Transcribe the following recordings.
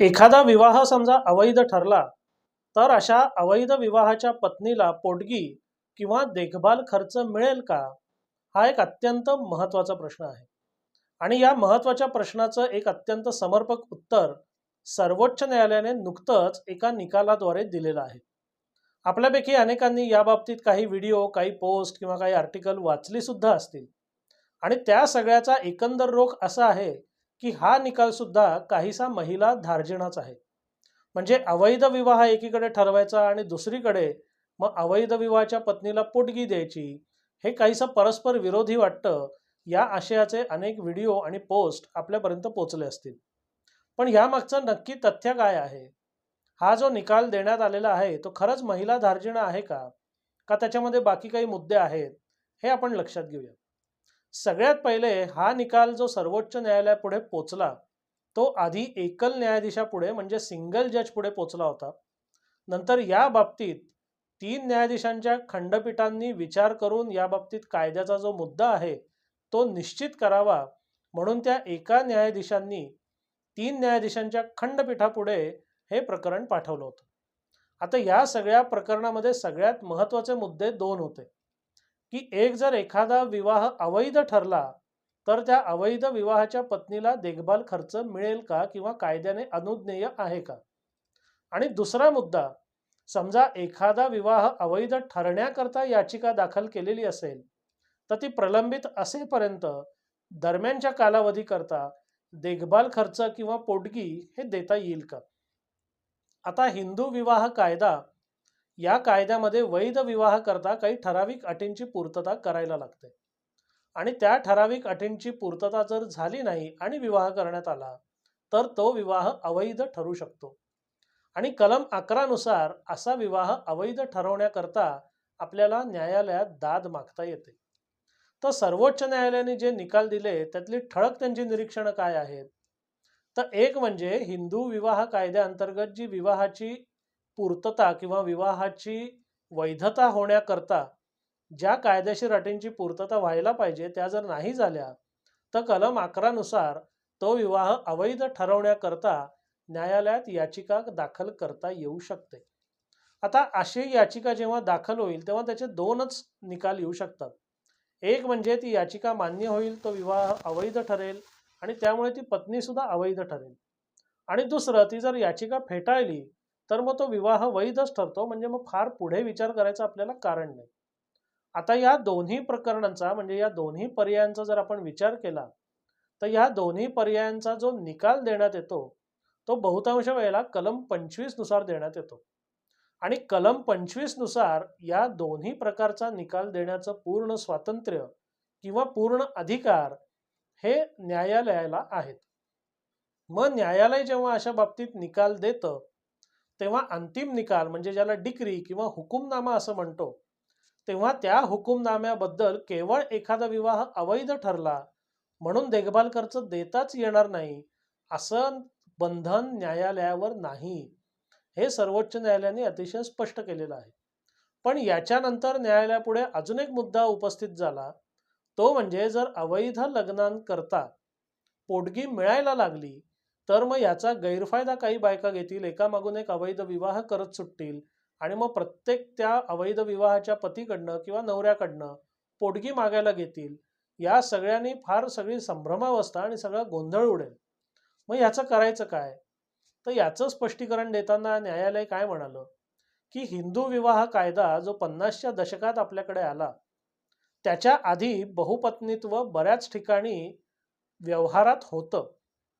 एखादा विवाह समजा अवैध ठरला तर अशा अवैध विवाहाच्या पत्नीला पोटगी किंवा देखभाल खर्च मिळेल का? हा एक अत्यंत महत्त्वाचा प्रश्न आहे. आणि या महत्त्वाच्या प्रश्नाचं एक अत्यंत समर्पक उत्तर सर्वोच्च न्यायालयाने नुकतंच एका निकालाद्वारे दिलेलं आहे. आपल्यापैकी अनेकांनी या बाबतीत काही व्हिडिओ काही पोस्ट किंवा काही आर्टिकल वाचली सुद्धा असतील. आणि त्या सगळ्याचा एकंदर रोख असा आहे की हा निकाल सुद्धा काहीसा महिला धार्जिणाच आहे. म्हणजे अवैध विवाह एकीकडे ठरवायचा आणि दुसरीकडे मग अवैध विवाहाच्या पत्नीला पोटगी द्यायची हे काहीसं परस्पर विरोधी वाटतं या आशयाचे अनेक व्हिडिओ आणि पोस्ट आपल्यापर्यंत पोचले असतील. पण यामागचं नक्की तथ्य काय आहे? हा जो निकाल देण्यात आलेला आहे तो खरंच महिला धार्जिणा आहे का? का त्याच्यामध्ये बाकी काही मुद्दे आहेत? हे आपण लक्षात घेऊया. सगळ्यात पहिले हा निकाल जो सर्वोच्च न्यायालयापुढे पोचला तो आधी एकल न्यायाधीशापुढे म्हणजे सिंगल जज पुढे पोचला होता. नंतर या बाबतीत तीन न्यायाधीशांच्या खंडपीठांनी विचार करून या बाबतीत कायद्याचा जो मुद्दा आहे तो निश्चित करावा म्हणून त्या एका न्यायाधीशांनी तीन न्यायाधीशांच्या खंडपीठापुढे हे प्रकरण पाठवलं होतं. आता या सगळ्या प्रकरणामध्ये सगळ्यात महत्त्वाचे मुद्दे दोन होते. की एक जर एखादा विवाह अवैध ठरला तर त्या अवैध विवाहाच्या पत्नीला देखभाल खर्च मिळेल का किंवा कायद्याने अनुज्ञेय आहे का? आणि दुसरा मुद्दा समजा एखादा विवाह अवैध ठरण्याकरता याचिका दाखल केलेली असेल तर ती प्रलंबित असेपर्यंत दरम्यानच्या कालावधीकरता देखभाल खर्च किंवा पोटगी हे देता येईल का? आता हिंदू विवाह कायदा या कायद्यामध्ये वैध विवाह करता काही ठराविक अटींची पूर्तता करायला लागते. आणि त्या ठराविक अटींची पूर्तता जर झाली नाही आणि विवाह करण्यात आला तर तो विवाह अवैध ठरू शकतो. आणि कलम अकरानुसार असा विवाह अवैध ठरवण्याकरता आपल्याला न्यायालयात दाद मागता येते. तर सर्वोच्च न्यायालयाने जे निकाल दिले त्यातली ठळक त्यांची निरीक्षणं काय आहेत? तर एक म्हणजे हिंदू विवाह कायद्याअंतर्गत जी विवाहाची पूर्तता किंवा विवाहाची वैधता होण्याकरता ज्या कायदेशीर अटींची पूर्तता व्हायला पाहिजे त्या जर नाही झाल्या तर कलम अकरानुसार तो विवाह अवैध ठरवण्याकरता न्यायालयात याचिका दाखल करता येऊ शकते. आता अशी याचिका जेव्हा दाखल होईल तेव्हा त्याचे दोनच निकाल येऊ शकतात. एक म्हणजे ती याचिका मान्य होईल तो विवाह अवैध ठरेल आणि त्यामुळे ती पत्नीसुद्धा अवैध ठरेल. आणि दुसरं ती जर याचिका फेटाळली तर मग तो विवाह वैधच ठरतो म्हणजे मग फार पुढे विचार करायचा आपल्याला कारण नाही. आता या दोन्ही प्रकरणांचा म्हणजे या दोन्ही पर्यायांचा जर आपण विचार केला तर या दोन्ही पर्यायांचा जो निकाल देण्यात येतो तो बहुतांश वेळेला कलम पंचवीसनुसार देण्यात येतो. आणि कलम पंचवीसनुसार या दोन्ही प्रकारचा निकाल देण्याचं पूर्ण स्वातंत्र्य किंवा पूर्ण अधिकार हे न्यायालयाला आहेत. मग न्यायालय जेव्हा अशा बाबतीत निकाल देतं तेव्हा अंतिम निकाल म्हणजे ज्याला डिक्री किंवा हुकुमनामा असं म्हणतो तेव्हा त्या हुकुमनाम्याबद्दल केवळ एखादा विवाह अवैध ठरला म्हणून देखभाल खर्च देताच येणार नाही असं बंधन न्यायालयावर नाही. हे सर्वोच्च न्यायालयाने अतिशय स्पष्ट केलेलं आहे. पण याच्यानंतर न्यायालयापुढे अजून एक मुद्दा उपस्थित झाला. तो म्हणजे जर अवैध लग्नांकरता पोटगी मिळायला लागली तर मग याचा गैरफायदा काही बायका घेतील. एकामागून एक अवैध विवाह करत सुटतील. आणि मग प्रत्येक त्या अवैध विवाहाच्या पतीकडनं किंवा नवऱ्याकडनं पोटगी मागायला घेतील. या सगळ्यांनी फार सगळी संभ्रमावस्था आणि सगळा गोंधळ उडेल. मग याचं करायचं काय? तर याचं स्पष्टीकरण देताना न्यायालय काय म्हणालं? की हिंदू विवाह कायदा जो पन्नासच्या दशकात आपल्याकडे आला त्याच्या आधी बहुपत्नीत्व बऱ्याच ठिकाणी व्यवहारात होतं.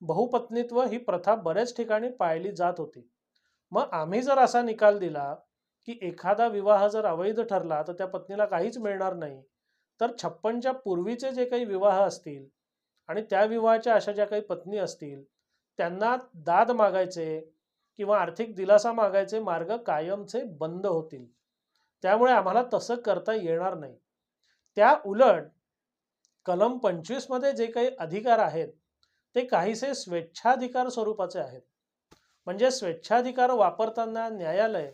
बहुपत्नीत्व ही प्रथा बऱ्याच ठिकाणी पाळली जात होती. मग आम्ही जर असा निकाल दिला की एखादा विवाह जर अवैध ठरला तर त्या पत्नीला काहीच मिळणार नाही तर छप्पनच्या पूर्वीचे जे काही विवाह असतील आणि त्या विवाहाच्या अशा ज्या काही पत्नी असतील त्यांना दाद मागायचे किंवा आर्थिक दिलासा मागायचे मार्ग कायमचे बंद होतील. त्यामुळे आम्हाला तसं करता येणार नाही. त्या उलट कलम पंचवीसमध्ये जे काही अधिकार आहेत ते काहीसे स्वेच्छाधिकार स्वरूपाचे आहेत. म्हणजे स्वेच्छाधिकार वापरताना न्यायालय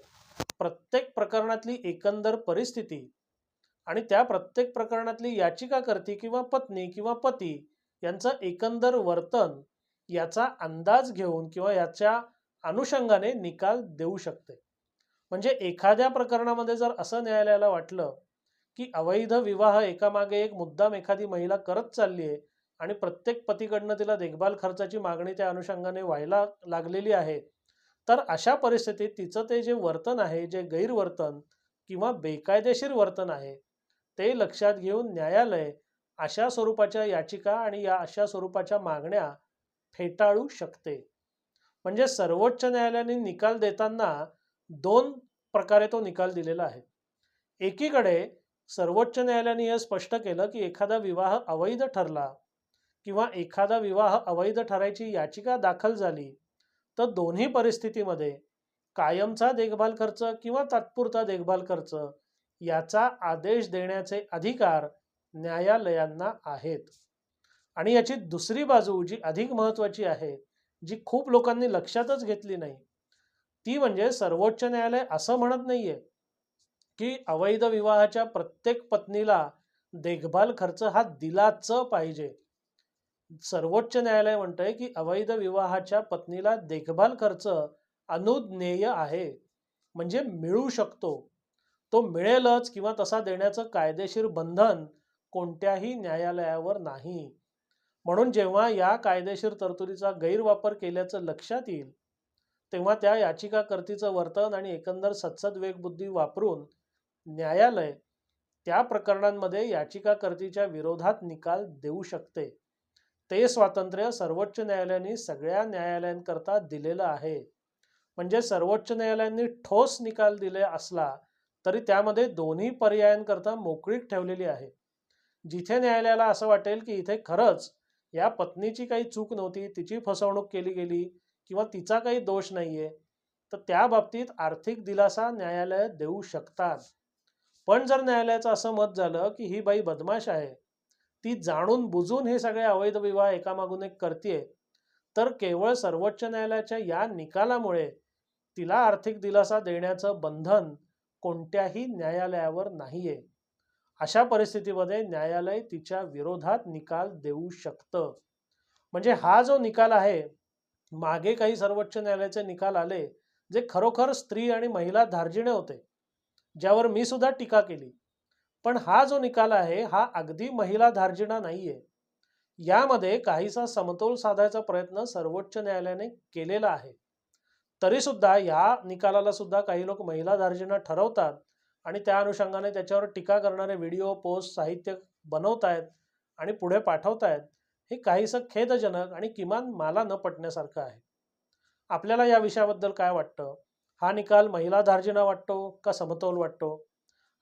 प्रत्येक प्रकरणातली एकंदर परिस्थिती आणि त्या प्रत्येक प्रकरणातली याचिकाकर्ती किंवा पत्नी किंवा पती यांचं एकंदर वर्तन याचा अंदाज घेऊन किंवा याच्या अनुषंगाने निकाल देऊ शकते. म्हणजे एखाद्या प्रकरणामध्ये जर असं न्यायालयाला वाटलं की अवैध विवाह एकामागे एक मुद्दाम एखादी महिला करत चालली आहे आणि प्रत्येक पतीकडनं तिला देखभाल खर्चाची मागणी त्या अनुषंगाने व्हायला लागलेली आहे. तर अशा परिस्थितीत तिचं ते जे वर्तन आहे जे गैरवर्तन किंवा बेकायदेशीर वर्तन आहे ते लक्षात घेऊन न्यायालय अशा स्वरूपाच्या याचिका आणि या अशा स्वरूपाच्या मागण्या फेटाळू शकते. म्हणजे सर्वोच्च न्यायालयाने निकाल देताना दोन प्रकारे तो निकाल दिलेला आहे. एकीकडे सर्वोच्च न्यायालयाने हे स्पष्ट केलं की एखादा विवाह अवैध ठरला किंवा एखादा विवाह अवैध ठरायची याचिका दाखल झाली तर दोन्ही परिस्थितीमध्ये कायमचा देखभाल खर्च किंवा तात्पुरता देखभाल खर्च याचा आदेश देण्याचे अधिकार न्यायालयांना आहेत. आणि याची दुसरी बाजू जी अधिक महत्वाची आहे जी खूप लोकांनी लक्षातच घेतली नाही ती म्हणजे सर्वोच्च न्यायालय असं म्हणत नाहीये की अवैध विवाहाच्या प्रत्येक पत्नीला देखभाल खर्च हा दिलाच पाहिजे. सर्वोच्च न्यायालय म्हणतंय की अवैध विवाहाच्या पत्नीला देखभाल खर्च अनुज्ञेय आहे. म्हणजे मिळू शकतो. तो मिळेलच किंवा तसा देण्याचं कायदेशीर बंधन कोणत्याही न्यायालयावर नाही. म्हणून जेव्हा या कायदेशीर तरतुदीचा गैरवापर केल्याचं लक्षात येईल तेव्हा त्या याचिकाकर्तीचं वर्तन आणि एकंदर सत्सद वेगबुद्धी वापरून न्यायालय त्या प्रकरणांमध्ये याचिकाकर्तीच्या विरोधात निकाल देऊ शकते. ते स्वातंत्र्य सर्वोच्च न्यायालयाने सगळ्या न्यायालयांकरता दिलेलं आहे. म्हणजे सर्वोच्च न्यायालयांनी ठोस निकाल दिले असला तरी त्यामध्ये दोन्ही पर्यायांकरता मोकळीक ठेवलेली आहे. जिथे न्यायालयाला असं वाटेल की इथे खरंच या पत्नीची काही चूक नव्हती तिची फसवणूक केली गेली किंवा तिचा काही दोष नाहीये तर त्या बाबतीत आर्थिक दिलासा न्यायालय देऊ शकतात. पण जर न्यायालयाचं असं मत झालं की ही बाई बदमाश आहे ती जाणून बुजून हे सगळे अवैध विवाह एकामागून एक करते तर केवळ सर्वोच्च न्यायालयाच्या या निकालामुळे तिला आर्थिक दिलासा देण्याचं बंधन कोणत्याही न्यायालयावर नाहीये. अशा परिस्थितीमध्ये न्यायालय तिच्या विरोधात निकाल देऊ शकतं. म्हणजे हा जो निकाल आहे मागे काही सर्वोच्च न्यायालयाचे निकाल आले जे खरोखर स्त्री आणि महिला धार्जिणे होते ज्यावर मी सुद्धा टीका केली. पण हा जो निकाल आहे हा अगदी महिला धार्जिणा नाहीये. यामध्ये काहीसा समतोल साधायचा प्रयत्न सर्वोच्च न्यायालयाने केलेला आहे. तरी सुद्धा या निकालाला सुद्धा काही लोक महिला धार्जिणा ठरवतात आणि त्या अनुषंगाने त्याच्यावर टीका करणारे व्हिडिओ पोस्ट साहित्य बनवतायत आणि पुढे पाठवतायत हे काहीसं खेदजनक आणि किमान मला न पटण्यासारखं आहे. आपल्याला या विषयाबद्दल काय वाटतं? हा निकाल महिला धार्जिणा वाटतो का समतोल वाटतो?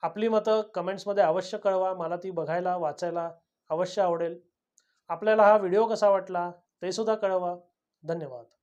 आपली मतं कमेंट्समध्ये अवश्य कळवा. मला ती बघायला वाचायला अवश्य आवडेल. आपल्याला हा व्हिडिओ कसा वाटला ते सुद्धा कळवा. धन्यवाद.